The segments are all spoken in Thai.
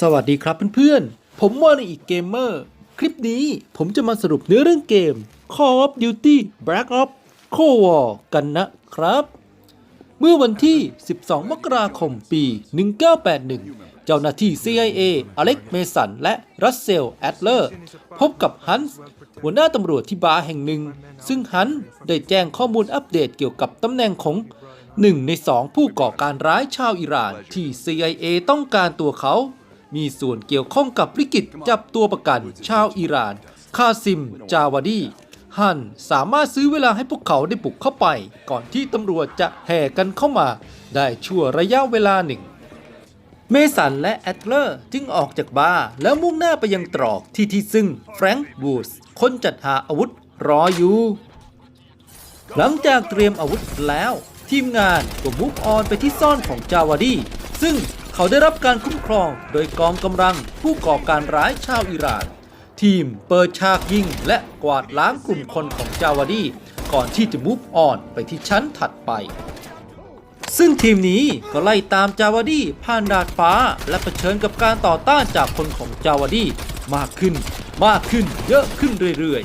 สวัสดีครับเพื่อนๆ ผมวาในอีกเกมเมอร์ คลิปนี้ผมจะมาสรุปเนื้อเรื่องเกม Call of Duty Black Ops Cold War กันนะครับ เมื่อวันที่ 12 มกราคมปี 1981 เจ้าหน้าที่ CIA อเล็กเมสัน และรัสเซล แอดเลอร์ พบกับฮันส์หัวหน้าตำรวจที่บาร์แห่งหนึ่ง ซึ่งฮันส์ได้แจ้งข้อมูลอัปเดตเกี่ยวกับตำแหน่งของหนึ่งในสองผู้ก่อการร้ายชาวอิหร่านที่ CIA ต้องการตัวเขา มีส่วนเกี่ยวข้องกับวิกฤตจับตัวประกัน ชาวอิหร่าน คาซิม จาวาดี ฮันสามารถซื้อเวลาให้พวกเขาได้บุกเข้าไป ก่อนที่ตำรวจจะแห่กันเข้ามา ได้ชั่วระยะเวลาหนึ่ง เมสันและแอดเลอร์จึงออกจากบาร์แล้วมุ่งหน้าไปยังตรอกที่ที่ซึ่งแฟรงค์บูสคนจัดหาอาวุธรออยู่ หลังจากเตรียมอาวุธแล้ว ทีมงานก็มุกออนไปที่ซ่อนของจาวาดี ซึ่ง เขาได้รับการคุ้มครองโดยกองกำลังผู้ก่อการร้ายชาวอิหร่าน ทีมเปิดฉากยิงและกวาดล้างกลุ่มคนของจาวาดี ก่อนที่จะมุกออนไปที่ชั้นถัดไป ซึ่งทีมนี้ก็ไล่ตามจาวาดีผ่านดาดฟ้า และเผชิญกับการต่อต้านจากคนของจาวาดีมากขึ้น มากขึ้นเยอะขึ้นเรื่อย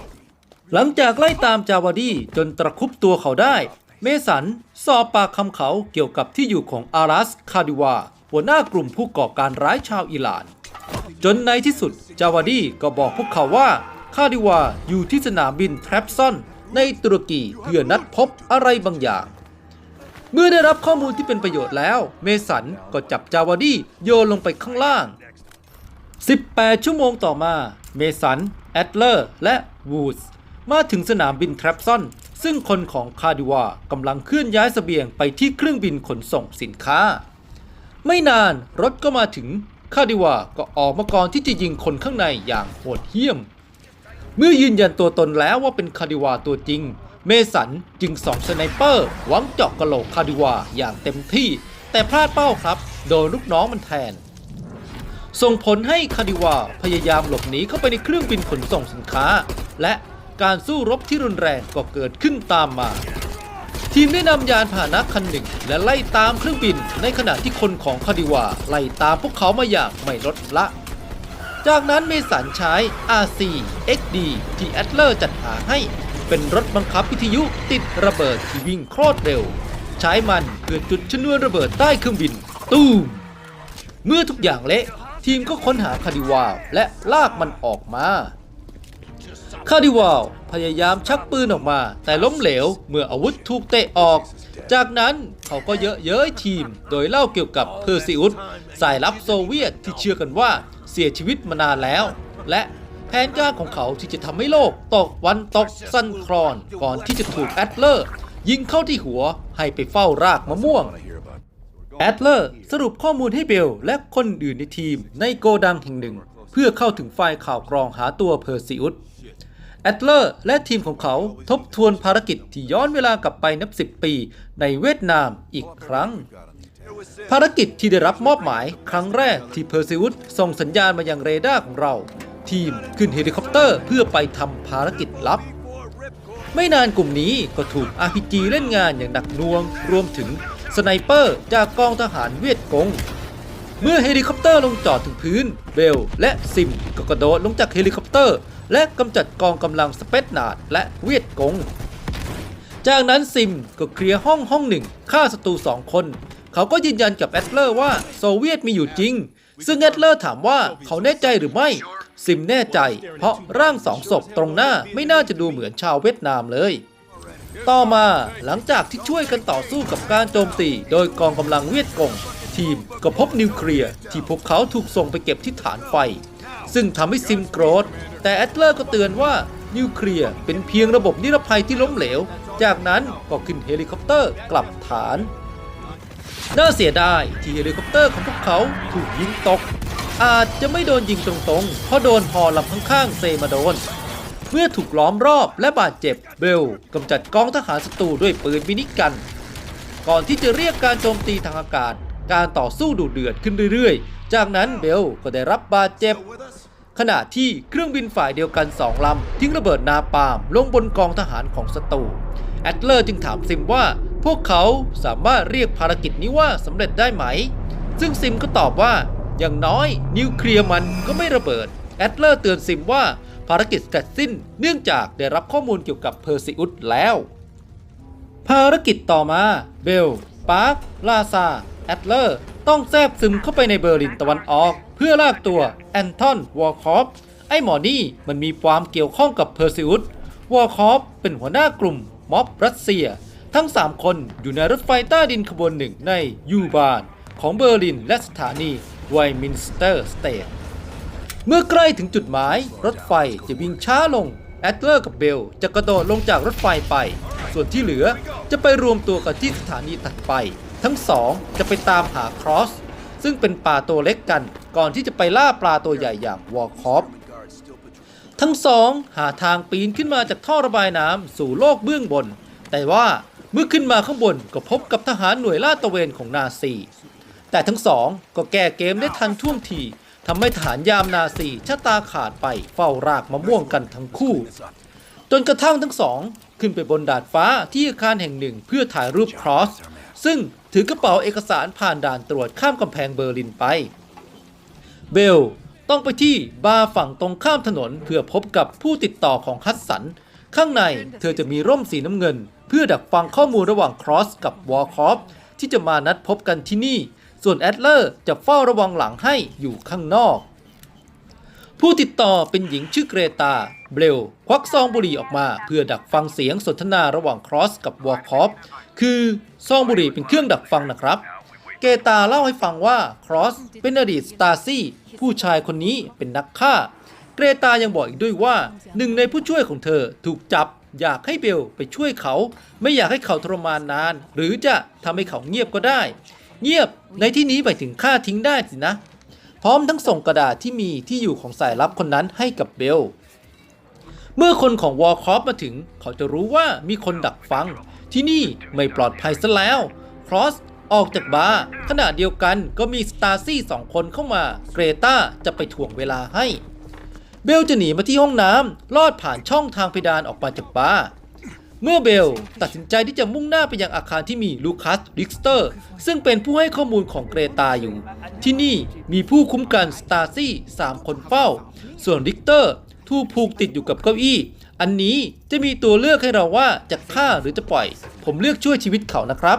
ๆ หลังจากไล่ตามจาวาดีจนตะครุบตัวเขาได้ เมสัน สอบปากคำเขาเกี่ยวกับที่อยู่ของอารัสคาดิวา หัวหน้ากลุ่มผู้ก่อการร้ายชาวอิหร่าน จนในที่สุดจาวาดีก็บอกพวกเขาว่าคาดิวาอยู่ที่สนามบินแทรปซอน ในตุรกีเพื่อนัดพบอะไรบางอย่าง เมื่อได้รับข้อมูลที่เป็นประโยชน์แล้ว เมสันก็จับจาวาดีโยนลงไปข้างล่าง 18 ชั่วโมงต่อมา เมสัน แอดเลอร์ และวูดส์มาถึงสนามบินแทรปซอน ซึ่งคนของคาดิวากำลังเคลื่อนย้ายเสบียงไปที่เครื่องบินขนส่งสินค้า ไม่นานรถก็มาถึงคาดิวาก็ออกมาก่อนที่จะยิงคนข้างในอย่างโหดเหี้ยม เมื่อยืนยันตัวตนแล้วว่าเป็นคาดิวาตัวจริง เมสันจึงส่องสไนเปอร์หวังเจาะกระโหลกคาดิวาอย่างเต็มที่ แต่พลาดเป้าครับ โดนลูกน้องมันแทน ส่งผลให้คาดิวาพยายามหลบหนีเข้าไปในเครื่องบินขนส่งสินค้า และ การสู้รบที่รุนแรงก็เกิดขึ้นตามมา ทีมได้นำยานพาหนะคันหนึ่ง และไล่ตามเครื่องบิน ในขณะที่คนของคาดิวาไล่ตามพวกเขามาอย่างไม่ลดละ จากนั้นเมสันใช้ RC XD ที่แอดเลอร์จัดหาให้เป็นรถบังคับวิทยุติดระเบิดที่วิ่งโคตรเร็ว ใช้มันเพื่อจุดชนวนระเบิดใต้เครื่องบิน ตู้มเมื่อทุกอย่างเละทีมก็ค้นหาคาดิวาและลากมันออกมา คาดิวาลพยายามชักปืนออกมา แต่ล้มเหลวเมื่ออาวุธถูกเตะออก จากนั้นเขาก็เยอะเย้ยทีม โดยเล่าเกี่ยวกับเพอร์ซิอุสสายลับโซเวียตที่เชื่อกันว่าเสียชีวิตมานานแล้ว และแผนการของเขาที่จะทำให้โลกตกวันตกสั้นคลอนก่อนที่จะถูกแอดเลอร์ ยิงเข้าที่หัวให้ไปเฝ้ารากมะม่วงแอดเลอร์สรุปข้อมูลให้เบลและคนอื่นในทีมในโกดังแห่งหนึ่ง เพื่อเข้าถึงไฟล์ข่าวกรองหาตัวเพอร์ซิอุส แอดเลอร์และทีมของเขาทบทวนภารกิจที่ย้อนเวลากลับไปนับสิบปีในเวียดนามอีกครั้ง ภารกิจที่ได้รับมอบหมายครั้งแรกที่เพอร์ซิวุสส่งสัญญาณมายังเรดาร์ของเรา ทีมขึ้นเฮลิคอปเตอร์เพื่อไปทำภารกิจลับ ไม่นานกลุ่มนี้ก็ถูก RPG เล่นงานอย่างหนักหน่วง รวมถึงสไนเปอร์จากกองทหารเวียดกงเมื่อเฮลิคอปเตอร์ลงจอดถึงพื้น เบลและซิมก็กระโดดลงจากเฮลิคอปเตอร์ และกำจัดกองกำลังสเปซนาดและเวียดกง จากนั้นซิมก็เคลียร์ห้องห้องหนึ่งฆ่าศัตรูสองคน เขาก็ยืนยันกับแอดเลอร์ว่าโซเวียตมีอยู่จริง ซึ่งแอดเลอร์ถามว่าเขาแน่ใจหรือไม่ ซิมแน่ใจ เพราะร่างสองศพตรงหน้าไม่น่าจะดูเหมือนชาวเวียดนามเลยต่อมาหลังจากที่ช่วยกันต่อสู้กับการโจมตี โดยกองกำลังเวียดกง ทีมก็พบนิวเคลียร์ที่พวกเขาถูกส่งไปเก็บที่ฐานไฟ ซึ่งทำให้ซิมโกรธ แต่แอดเลอร์ก็เตือนว่านิวเคลียร์เป็นเพียงระบบนิรภัยที่ล้มเหลว จากนั้นก็ขึ้นเฮลิคอปเตอร์กลับฐาน น่าเสียดายที่เฮลิคอปเตอร์ของพวกเขาถูกยิงตก อาจจะไม่โดนยิงตรงๆ เพราะโดนฮอลำข้างๆเซมาโดน เมื่อถูกล้อมรอบและบาดเจ็บเบลกำจัดกองทหารศัตรูด้วยปืนมินิกัน ก่อนที่จะเรียกการโจมตีทางอากาศ การต่อสู้ดุเดือดขึ้นเรื่อยๆ จากนั้นเบลก็ได้รับบาดเจ็บ ขณะที่เครื่องบินฝ่ายเดียวกันสองลำ ทิ้งระเบิดนาปาล์มลงบนกองทหารของศัตรูแอดเลอร์จึงถามซิมว่าพวกเขาสามารถเรียกภารกิจนี้ว่าสำเร็จได้ไหม ซึ่งซิมก็ตอบว่า อย่างน้อย นิวเคลียร์มันก็ไม่ระเบิด แอดเลอร์เตือนซิมว่าภารกิจเสร็จสิ้นเนื่องจากได้รับข้อมูลเกี่ยวกับเพอร์ซิอุสแล้ว ภารกิจต่อมา เบล ปาร์ค ลาซา แอดเลอร์ต้องแทรกซึมเข้าไปในเบอร์ลินตะวันออก เพื่อลากตัวแอนทอนวอร์คอฟไอหมอนี่มันมีความเกี่ยวข้องกับเพอร์ซิอุสวอร์คอฟเป็นหัวหน้ากลุ่มม็อบรัสเซีย ทั้ง 3 คนอยู่ในรถไฟใต้ดินขบวนหนึ่งในยูบานของเบอร์ลินและสถานีไวมินสเตอร์สเตทเมื่อใกล้ถึงจุดหมาย รถไฟจะวิ่งช้าลง แอดเลอร์กับเบลจะกระโดดลงจากรถไฟไป ส่วนที่เหลือจะไปรวมตัวกันที่สถานีตัดไป ทั้งสองจะไปตามหาครอส ซึ่งเป็นปลาตัวเล็กกันก่อนที่จะไปล่าปลาตัวใหญ่อย่างวอลคอฟทั้งสองหาทางปีนขึ้นมาจากท่อระบายน้ำสู่โลกเบื้องบน แต่ว่าเมื่อขึ้นมาข้างบนก็พบกับทหารหน่วยลาดตระเวนของนาซี แต่ทั้งสองก็แก้เกมได้ทันท่วงทีทำให้ทหารยามนาซีชะตาขาดไปเฝ้ารากมะม่วงกันทั้งคู่ จนกระทั่งทั้งสอง ขึ้นไปบนดาดฟ้าที่อาคารแห่งหนึ่งเพื่อถ่ายรูปครอส ซึ่งถือกระเป๋าเอกสารผ่านด่านตรวจข้ามกำแพงเบอร์ลินไป เบลต้องไปที่บาร์ฝั่งตรงข้ามถนนเพื่อพบกับผู้ติดต่อของฮัสสัน ข้างในเธอจะมีร่มสีน้ำเงิน เพื่อดักฟังข้อมูลระหว่างครอสกับวอลคอฟที่จะมานัดพบกันที่นี่ ส่วนแอดเลอร์จะเฝ้าระวังหลังให้อยู่ข้างนอก ผู้ติดต่อเป็นหญิงชื่อเกรตา เบลควักซองบุหรี่ออกมา เพื่อดักฟังเสียงสนทนาระหว่างครอสกับวอลคอฟคือซองบุหรี่เป็นเครื่องดักฟังนะครับ เกตาเล่าให้ฟังว่าครอสเป็นอดีตสตาซี่ผู้ชายคนนี้เป็นนักฆ่า เกรตายังบอกอีกด้วยว่า หนึ่งในผู้ช่วยของเธอถูกจับอยากให้เบลไปช่วยเขา ไม่อยากให้เขาทรมานนาน หรือจะทำให้เขาเงียบก็ได้ เงียบในที่นี้หมายถึงฆ่าทิ้งได้สินะ พร้อมทั้งส่งกระดาษที่มีที่อยู่ของสายลับคนนั้นให้กับเบล เมื่อคนของวอลคอฟมาถึง เขาจะรู้ว่ามีคนดักฟัง ที่นี่ไม่ปลอดภัยซะแล้ว ครอสออกจากบาร์ขณะเดียวกันก็มีสตาร์ซี่สองคนเข้ามา เกรตาจะไปถ่วงเวลาให้ เบลจะหนีมาที่ห้องน้ำลอดผ่านช่องทางเพดานออกมาจากบาร์เมื่อเบลตัดสินใจที่จะมุ่งหน้าไปยังอาคารที่มีลูคัสริกสเตอร์ ซึ่งเป็นผู้ให้ข้อมูลของเกรตาอยู่ ที่นี่มีผู้คุ้มกันสตาร์ซี่3คนเฝ้า ส่วนริกเตอร์ ถูกผูกติดอยู่กับเก้าอี้ อันนี้จะมีตัวเลือกให้เราว่าจะฆ่าหรือจะปล่อย ผมเลือกช่วยชีวิตเขานะครับ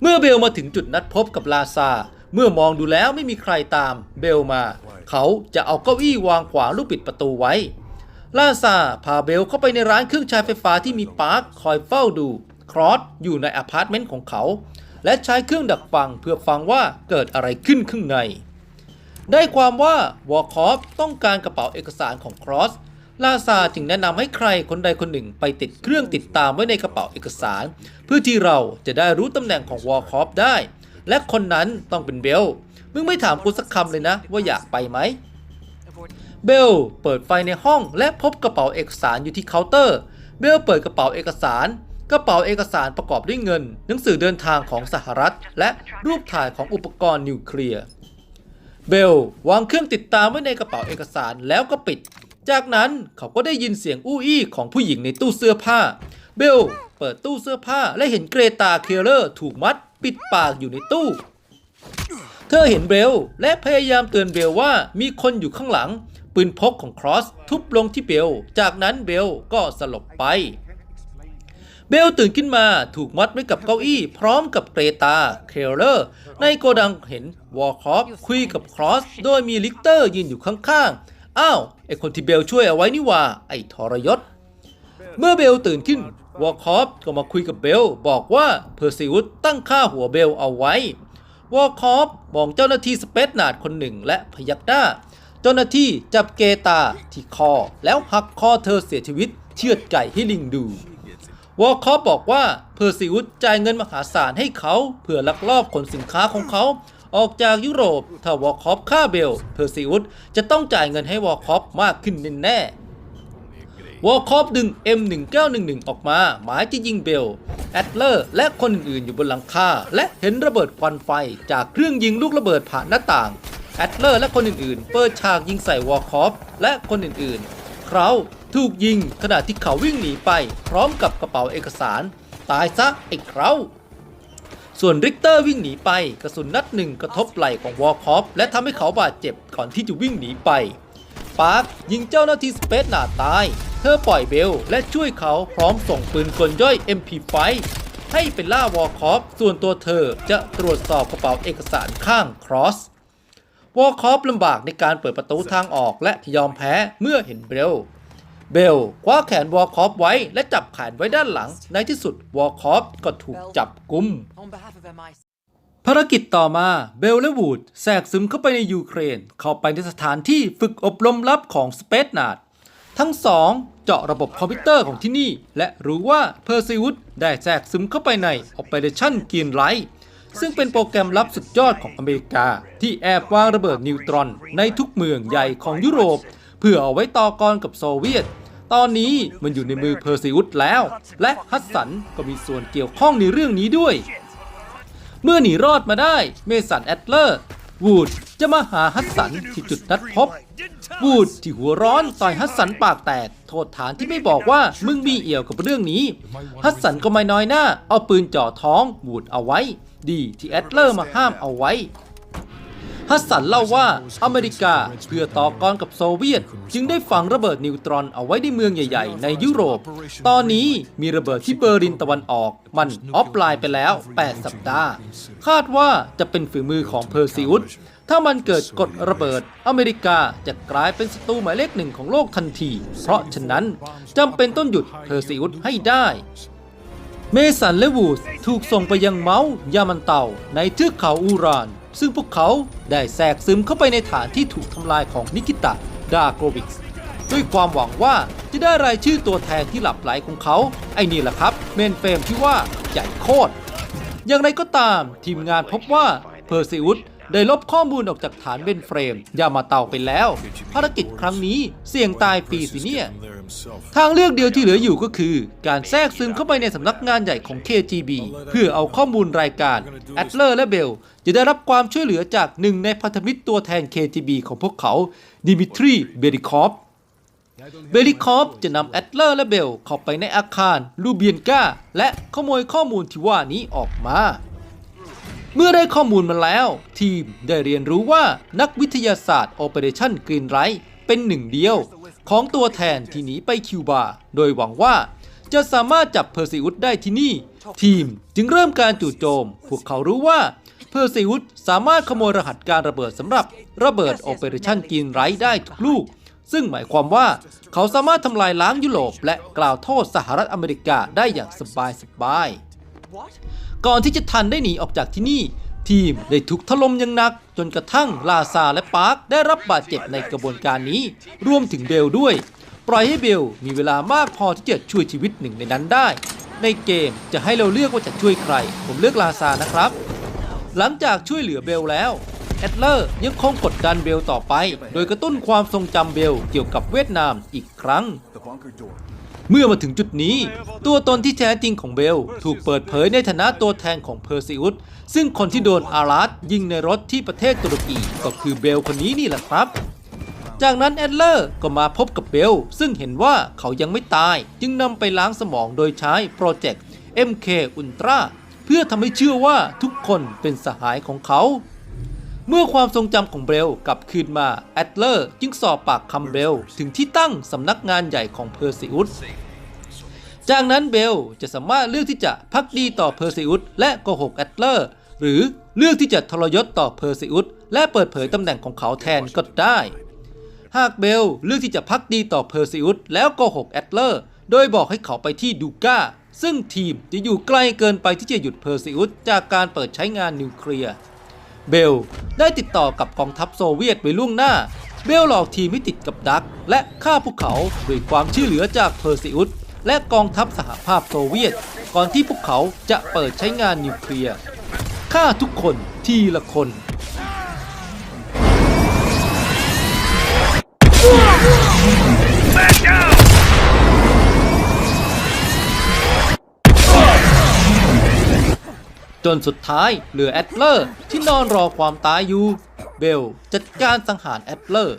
เมื่อเบลมาถึงจุดนัดพบกับลาซา เมื่อมองดูแล้วไม่มีใครตามเบลมา เขาจะเอาเก้าอี้วางขวางลูกปิดประตูไว้ ลาซาพาเบลเข้าไปในร้านเครื่องใช้ไฟฟ้าที่มีปาร์คคอยเฝ้าดู ครอสอยู่ในอพาร์ตเมนต์ของเขา และใช้เครื่องดักฟังเพื่อฟังว่าเกิดอะไรขึ้นข้างใน ได้ความว่าวอลคอฟต้องการกระเป๋าเอกสารของครอสลาซาจึงแนะนำให้ใครคนใดคนหนึ่งไปติดเครื่องติดตามไว้ในกระเป๋าเอกสาร เพื่อที่เราจะได้รู้ตำแหน่งของวอลคอฟได้ และคนนั้นต้องเป็นเบลมึงไม่ถามกูสักคำเลยนะ ว่าอยากไปไหมเบลเปิดไฟในห้องและพบกระเป๋าเอกสารอยู่ที่เคาน์เตอร์ เบลเปิดกระเป๋าเอกสาร กระเป๋าเอกสารประกอบด้วยเงิน หนังสือเดินทางของสหรัฐ และรูปถ่ายของอุปกรณ์นิวเคลียร์ เบลวางเครื่องติดตามไว้ในกระเป๋าเอกสารแล้วก็ปิด จากนั้นเขาก็ได้ยินเสียงอู้อี้ของผู้หญิงในตู้เสื้อผ้า เบลเปิดตู้เสื้อผ้าและเห็นเกรตาเคเลอร์ถูกมัดปิดปากอยู่ในตู้ เธอเห็นเบลและพยายามเตือนเบลว่ามีคนอยู่ข้างหลัง ปืนพกของครอสทุบลงที่เบล จากนั้นเบลก็สลบไป เบลตื่นขึ้นมาถูกมัดไว้กับเก้าอี้ พร้อมกับเกรตา เคลเลอร์ ในโกดังเห็นวอลคอฟคุยกับครอส โดยมีลิกเตอร์ยืนอยู่ข้างๆ อ้าว ไอคนที่เบลช่วยเอาไว้นี่ว่า ไอทรยศ เมื่อเบลตื่นขึ้นวอลคอฟก็มาคุยกับเบล บอกว่าเพอร์ซิวสตั้งค่าหัวเบลเอาไว้ วอลคอฟมองเจ้าหน้าที่สเปซนาดคนหนึ่งและพยักหน้า เจ้าหน้าที่จับเกตาที่คอ แล้วหักคอเธอเสียชีวิตเชือดไก่ให้ลิงดู วอลคอฟบอกว่าเพอร์ซิวสจ่ายเงินมหาศาลให้เขา เพื่อลักลอบขนสินค้าของเขา ออกจากยุโรป ถ้าวอลคอฟฆ่าเบล เพอร์ซิวสจะต้องจ่ายเงินให้วอลคอฟมากขึ้นแน่ๆวอลคอฟดึง M1911 ออกมา หมายจะยิงเบล แอดเลอร์ และคนอื่นๆอยู่บนหลังคา และเห็นระเบิดควันไฟ จากเครื่องยิงลูกระเบิดผ่านหน้าต่าง แอดเลอร์และคนอื่นๆ เปิดฉากยิงใส่วอลคอฟและคนอื่นๆ เขา ถูกยิงขณะที่เขาวิ่งหนีไป พร้อมกับกระเป๋าเอกสาร ตายซะไอ้เขาส่วนริกเตอร์วิ่งหนีไปกระสุนนัดหนึ่งกระทบไหล่ของวอลคอฟและทำให้เขาบาดเจ็บก่อนที่จะวิ่งหนีไปปาร์คยิงเจ้าหน้าที่สเปซหนาตาย เธอปล่อยเบลและช่วยเขาพร้อมส่งปืนกลย่อย MP5 ให้เป็นล่าวอลคอฟส่วนตัวเธอจะตรวจสอบกระเป๋าเอกสารข้างครอสวอลคอฟลำบากในการเปิดประตูทางออกและยอมแพ้เมื่อเห็นเบล เบลคว้าแขนวอลคอฟไว้และจับแขนไว้ด้านหลัง ในที่สุดวอลคอฟก็ถูกจับกุม On behalf of MI. ภารกิจต่อมาเบลและวูดแทรกซึมเข้าไปในยูเครน เข้าไปในสถานที่ฝึกอบรมลับของสเปซนาดทั้งสองเจาะระบบคอมพิวเตอร์ของที่นี่ และรู้ว่าเพอร์ซิวุดได้แทรกซึมเข้าไปใน Operation Green Light ซึ่งเป็นโปรแกรมลับสุดยอดของอเมริกา ที่แอบวางระเบิดนิวตรอน ในทุกเมืองใหญ่ของยุโรป เพื่อเอาไว้ต่อกรกับโซเวียต ตอนนี้มันอยู่ในมือเพอร์ซิวุดแล้ว และฮัสสันก็มีส่วนเกี่ยวข้องในเรื่องนี้ด้วย เมื่อหนีรอดมาได้เมสันแอดเลอร์วูดจะมาหาฮัสสันที่จุดนัดพบ วูดที่หัวร้อนต่อยฮัสสันปากแตก โทษฐานที่ไม่บอกว่ามึงมีเอี่ยวกับเรื่องนี้ ฮัสสันก็ไม่น้อยหน้า เอาปืนจ่อท้องวูดเอาไว้ ดีที่แอดเลอร์มาห้ามเอาไว้ ฮัสสันเล่าว่าอเมริกาเพื่อต่อกรกับโซเวียต จึงได้ฝังระเบิดนิวตรอนเอาไว้ในเมืองใหญ่ๆ ในยุโรป ตอนนี้มีระเบิดที่เบอร์ลินตะวันออก มันออฟไลน์ไปแล้ว 8 สัปดาห์ คาดว่าจะเป็นฝีมือของเพอร์ซิอุสถ้ามันเกิดกดระเบิด อเมริกาจะกลายเป็นศัตรูหมายเลขหนึ่งของโลกทันที เพราะฉะนั้นจำเป็นต้องหยุดเพอร์ซิอุสให้ได้เมสันและวูดถูกส่งไปยังเมาส์ยามันเตาในเทือกเขาอูราน ซึ่งพวกเขาได้แทรกซึมเข้าไปในฐานที่ถูกทำลายของนิกิตะดาโกวิกส์ด้วยความหวังว่าจะได้รายชื่อตัวแทนที่หลับไหลของเขา ไอ้นี่แหละครับ เมนเฟรมที่ว่าใหญ่โคตร อย่างไรก็ตามทีมงานพบว่าเพอร์ซิอุสได้ลบข้อมูลออกจากฐานเบนเฟรม ยามาเตาไปแล้ว ภารกิจครั้งนี้เสี่ยงตายฟรีสิเนี่ย ทางเลือกเดียวที่เหลืออยู่ก็คือ การแทรกซึมเข้าไปในสำนักงานใหญ่ของ KGB เพื่อเอาข้อมูลรายการแอดเลอร์และเบลจะได้รับความช่วยเหลือจากหนึ่งในพันธมิตรตัวแทน KGB ของพวกเขาดิมิทรีเบริคอฟเบริคอฟจะนำแอดเลอร์และเบลเข้าไปในอาคารลูเบียนกาและขโมยข้อมูลที่ว่านี้ออกมา เมื่อได้ข้อมูลมาแล้ว ทีมได้เรียนรู้ว่านักวิทยาศาสตร์ Operation Green Light เป็นหนึ่งเดียว ของตัวแทนที่หนีไปคิวบา โดยหวังว่าจะสามารถจับเพอร์ซิอุสได้ที่นี่ ทีมจึงเริ่มการจู่โจม พวกเขารู้ว่าเพอร์ซิอุสสามารถขโมยรหัสการระเบิดสำหรับระเบิด Operation Green Light ได้ทุกลูก ซึ่งหมายความว่าเขาสามารถทำลายล้างยุโรป และกล่าวโทษสหรัฐอเมริกาได้อย่างสบายสบายๆก่อนที่จะทันได้หนีออกจากที่นี่ ทีมได้ถูกถล่มอย่างหนัก จนกระทั่งลาซาและปาร์คได้รับบาดเจ็บในกระบวนการนี้ รวมถึงเบลด้วย ปล่อยให้เบลมีเวลามากพอที่จะช่วยชีวิตหนึ่งในนั้นได้ ในเกมจะให้เราเลือกว่าจะช่วยใคร ผมเลือกลาซานะครับ หลังจากช่วยเหลือเบลแล้วแอดเลอร์ยังคงกดดันเบลต่อไป โดยกระตุ้นความทรงจำเบลเกี่ยวกับเวียดนามอีกครั้ง เมื่อมาถึงจุดนี้ ตัวตนที่แท้จริงของเบล ถูกเปิดเผยในฐานะตัวแทนของเพอร์ซิอุสซึ่งคนที่โดนอารัสยิงในรถที่ประเทศตุรกีก็คือเบลคนนี้นี่แหละครับ จากนั้นแอดเลอร์ก็มาพบกับเบล ซึ่งเห็นว่าเขายังไม่ตาย จึงนำไปล้างสมองโดยใช้โปรเจกต์ MK Ultra เพื่อทำให้เชื่อว่าทุกคนเป็นสหายของเขา เมื่อความทรงจำของเบลกลับคืนมา แอดเลอร์จึงสอบปากคำเบลถึงที่ตั้งสำนักงานใหญ่ของเพอร์ซิอุสจากนั้นเบลจะสามารถเลือกที่จะพักดีต่อเพอร์ซิอุสและโกหกแอดเลอร์ หรือเลือกที่จะทรยศต่อเพอร์ซิอุสและเปิดเผยตำแหน่งของเขาแทนก็ได้ หากเบลเลือกที่จะพักดีต่อเพอร์ซิอุสแล้วโกหกแอดเลอร์ โดยบอกให้เขาไปที่ดูก้า ซึ่งทีมจะอยู่ไกลเกินไปที่จะหยุดเพอร์ซิอุสจากการเปิดใช้งานนิวเคลียร์ เบลได้ติดต่อกับกองทัพโซเวียตไว้ล่วงหน้า เบลหลอกทีมให้ติดกับดัก และฆ่าพวกเขาด้วยความช่วยเหลือจากเพอร์ซิอุสและกองทัพสหภาพโซเวียต ก่อนที่พวกเขาจะเปิดใช้งานนิวเคลียร์ฆ่าทุกคนทีละคน จนสุดท้ายเหลือแอดเลอร์ที่นอนรอความตายอยู่ เบลจัดการสังหารแอดเลอร์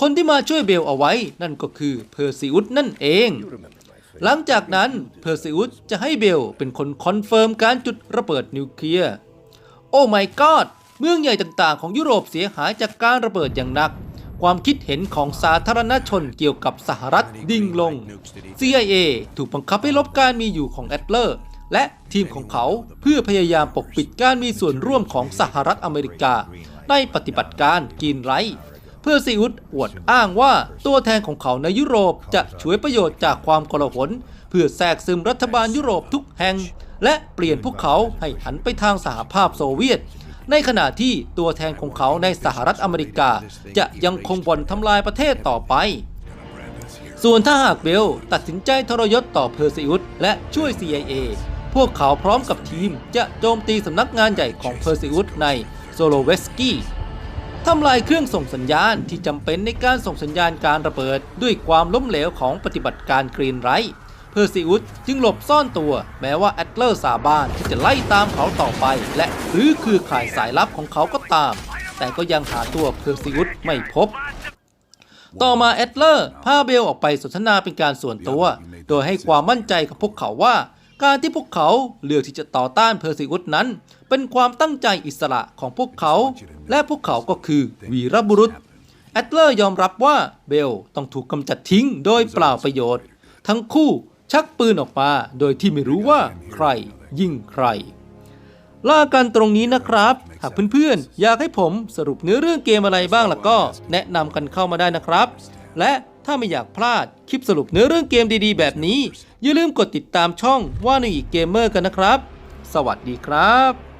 คนที่มาช่วยเบลเอาไว้นั่นก็คือเพอร์ซิอุสนั่นเอง หลังจากนั้นเพอร์ซิอุสจะให้เบลเป็นคนคอนเฟิร์มการจุดระเบิดนิวเคลียร์ โอ้ my god เมืองใหญ่ต่างๆ ของยุโรปเสียหายจากการระเบิดอย่างหนัก ความคิดเห็นของสาธารณชนเกี่ยวกับสหรัฐดิ่งลง CIA ถูกบังคับให้ลบการมีอยู่ของแอดเลอร์ และทีมของเขาเพื่อพยายามปกปิดการมีส่วนร่วมของสหรัฐอเมริกา ในปฏิบัติการกินไรเพื่อซีอุดอวดอ้างว่าตัวแทนของเขาในยุโรปจะช่วยประโยชน์จากความกลาหนเพื่อแทรกซึมรัฐบาลยุโรปทุกแห่ง และเปลี่ยนพวกเขาให้หันไปทางสหภาพโซเวียต ในขณะที่ตัวแทนของเขาในสหรัฐอเมริกา จะยังคงบ่นทำลายประเทศต่อไป ส่วนถ้าหากเบลตัดสินใจทรยศต่อเพอร์ซิอุสและช่วย CIA พวกเขาพร้อมกับทีมจะโจมตีสำนักงานใหญ่ของเพอร์ซิอุสในโซโลเวสกี้ทำลายเครื่องส่งสัญญาณที่จำเป็นในการส่งสัญญาณการระเบิด ด้วยความล้มเหลวของปฏิบัติการกรีนไรท์เพอร์ซิอุสจึงหลบซ่อนตัว แม้ว่าแอตเลอร์สาบานที่จะไล่ตามเขาต่อไป และหรือคือข่ายสายลับของเขาก็ตาม แต่ก็ยังหาตัวเพอร์ซิอุสไม่พบ ต่อมาแอดเลอร์พาเบลออกไปสนทนาเป็นการส่วนตัว โดยให้ความมั่นใจกับพวกเขาว่า การที่พวกเขาเลือกที่จะต่อต้านเพอร์ซิอุสนั้น เป็นความตั้งใจอิสระของพวกเขา และพวกเขาก็คือวีรบุรุษ แอดเลอร์ยอมรับว่าเบลต้องถูกกำจัดทิ้งโดยเปล่าประโยชน์ ทั้งคู่ชักปืนออกมาโดยที่ไม่รู้ว่าใครยิงใคร ล่ากันตรงนี้นะครับ หากเพื่อนๆ อยากให้ผมสรุปเนื้อเรื่องเกมอะไรบ้างล่ะก็แนะนำกันเข้ามาได้นะครับ และ ถ้าไม่อยากพลาดคลิปสรุปเนื้อเรื่องเกมดีๆ แบบนี้ อย่าลืมกดติดตามช่องว่าในอีกเกมเมอร์กันนะครับ สวัสดีครับ